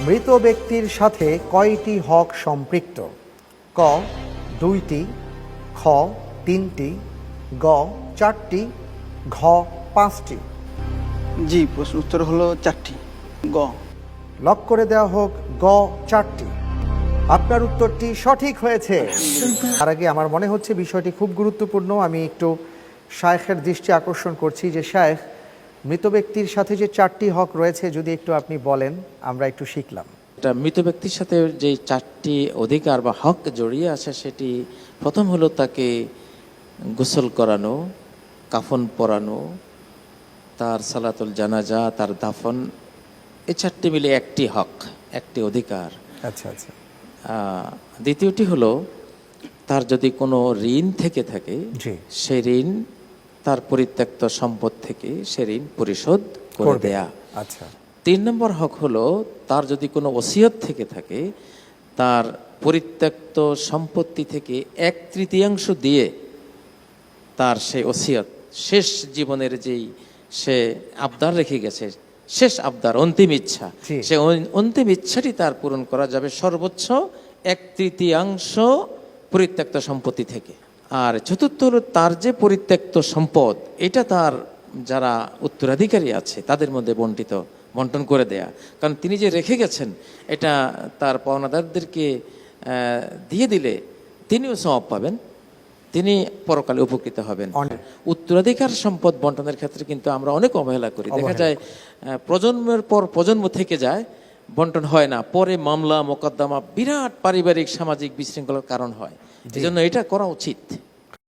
মৃত ব্যক্তির সাথে কয়টি হক সম্পৃক্ত? ক দুইটি খ তিনটি গ চারটি ঘ পাঁচটি। জি প্রশ্ন উত্তর হলো চারটি গ। লক করে দেওয়া হোক গ চারটি। আপনার উত্তরটি সঠিক হয়েছে। তার আগে আমার মনে হচ্ছে বিষয়টি খুব গুরুত্বপূর্ণ। আমি একটু শায়েখের দৃষ্টি আকর্ষণ করছি যে শায়েখ মৃত ব্যক্তির সাথে যে চারটি হক রয়েছে যদি একটু আপনি বলেন আমরা একটু শিখলাম। মৃত ব্যক্তির সাথে যে চারটি অধিকার বা হক জড়িয়ে আছে সেটি প্রথম হলো তাকে গোসল করানো কাফন পরানো তার সালাতুল জানাজা তার দাফন এই চারটি মিলে একটি হক একটি অধিকার। আচ্ছা আচ্ছা। দ্বিতীয়টি হলো তার যদি কোনো ঋণ থেকে থাকে। সেই ঋণ তার পরিত্যক্ত সম্পদ থেকে সে ঋণ পরিশোধ করে। দেয়া। আচ্ছা। তিন নম্বর হক হলো তার যদি কোনো ওসিয়ত থেকে থাকে তার পরিত্যক্ত সম্পত্তি থেকে এক তৃতীয়াংশ দিয়ে তার সেই ওসিয়ত শেষ জীবনের যেই সে আবদার রেখে গেছে শেষ আবদার অন্তিম ইচ্ছা সে অন্তিম ইচ্ছাটি তার পূরণ করা যাবে সর্বোচ্চ এক তৃতীয়াংশ পরিত্যক্ত সম্পত্তি থেকে। আর চতুর্থ হলো তার যে পরিত্যক্ত সম্পদ এটা তার যারা উত্তরাধিকারী আছে তাদের মধ্যে বন্টিত বন্টন করে দেয়া। কারণ তিনি যে রেখে গেছেন এটা তার পাওনাদারদেরকে দিয়ে দিলে তিনিও সমাপ পাবেন তিনি পরকালে উপকৃত হবেন। উত্তরাধিকার সম্পদ বন্টনের ক্ষেত্রে কিন্তু আমরা অনেক অবহেলা করি। দেখা যায় প্রজন্মের পর প্রজন্ম থেকে যায় বন্টন হয় না। পরে মামলা মোকদ্দমা বিরাট পারিবারিক সামাজিক বিশৃঙ্খলার কারণ হয়। এই জন্য এটা করা উচিত।